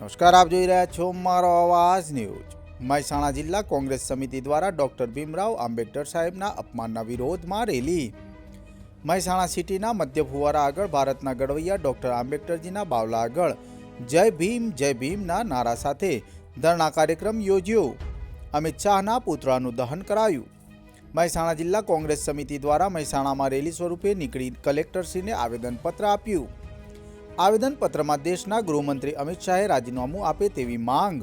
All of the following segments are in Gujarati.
નમસ્કાર, આપ જોઈ રહ્યા છો મારો અવાજ ન્યૂઝ. મહેસાણા જિલ્લા કોંગ્રેસ સમિતિ દ્વારા ડોક્ટર ભીમરાવ આંબેડકર સાહેબના અપમાનના વિરોધમાં રેલી. મહેસાણા સિટીના મધ્ય ફુવારા આગળ ભારતના ગડવૈયા ડોક્ટર આંબેડકરજીના બાવલા આગળ. જય ભીમ, જય ભીમના નારા સાથે ધરણા કાર્યક્રમ યોજ્યો. અમિત શાહના પુતળાનું દહન કરાયું. મહેસાણા જિલ્લા કોંગ્રેસ સમિતિ દ્વારા મહેસાણામાં રેલી સ્વરૂપે નીકળી કલેક્ટરશ્રીને આવેદનપત્ર આપ્યું. આવેદનપત્રમાં દેશના ગૃહમંત્રી અમિત શાહે રાજીનામું આપે તેવી માંગ.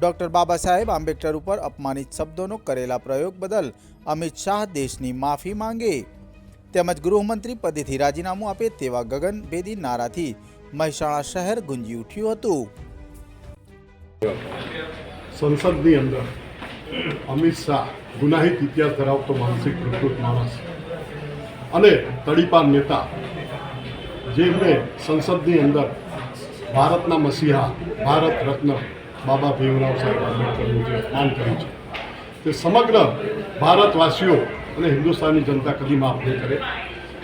ડૉક્ટર બાબા સાહેબ આંબેડકર ઉપર અપમાનિત શબ્દોનો કરેલા પ્રયોગ બદલ અમિત શાહ દેશની માફી માંગે. તેમજ ગૃહમંત્રી પદેથી રાજીનામું આપે તેવા ગગનભેદી નારાથી મહેસાણા શહેર ગુંજી ઉઠ્યું હતું. સંસદની અંદર અમિત શાહ ગુનાહિત ઇતિહાસ ધરાવતો માનસિક પ્રકૃત માણસ અને તડીપાર નેતા જેમને સંસદની અંદર ભારતના મસીહા, ભારત રત્ન બાબા ભીમરાવ સાહેબ આંબેડકરનું જે અપમાન કર્યું છે. તે સમગ્ર ભારતવાસીઓ અને હિન્દુસ્તાની જનતા કદી માફ નહીં કરે.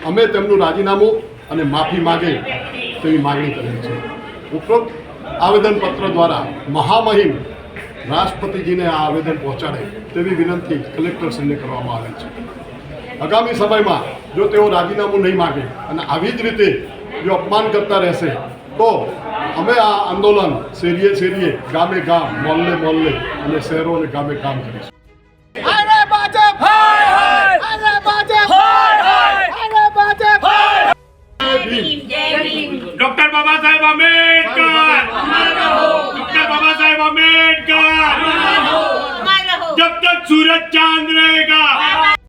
અમે તેમનું રાજીનામું અને માફી માગે તેવી માગણી કરી છે ઉપરોક્ત આવેદનપત્ર દ્વારા મહામહિમ રાષ્ટ્રપતિજીને આ આવેદન પહોંચાડે તેવી વિનંતી કલેક્ટરશ્રીને કરવામાં આવે છે. આગામી સમયમાં જો તેઓ રાજીનામું નહીં માગે અને આવી જ રીતે જો અપમાન કરતા રહેશે, તો અમે આ આંદોલન શેરીએ શેરીએ ગામે ગામ, મોલ્લે મોલ્લે અને શહેરો અને ગામે ગામ કરીશું.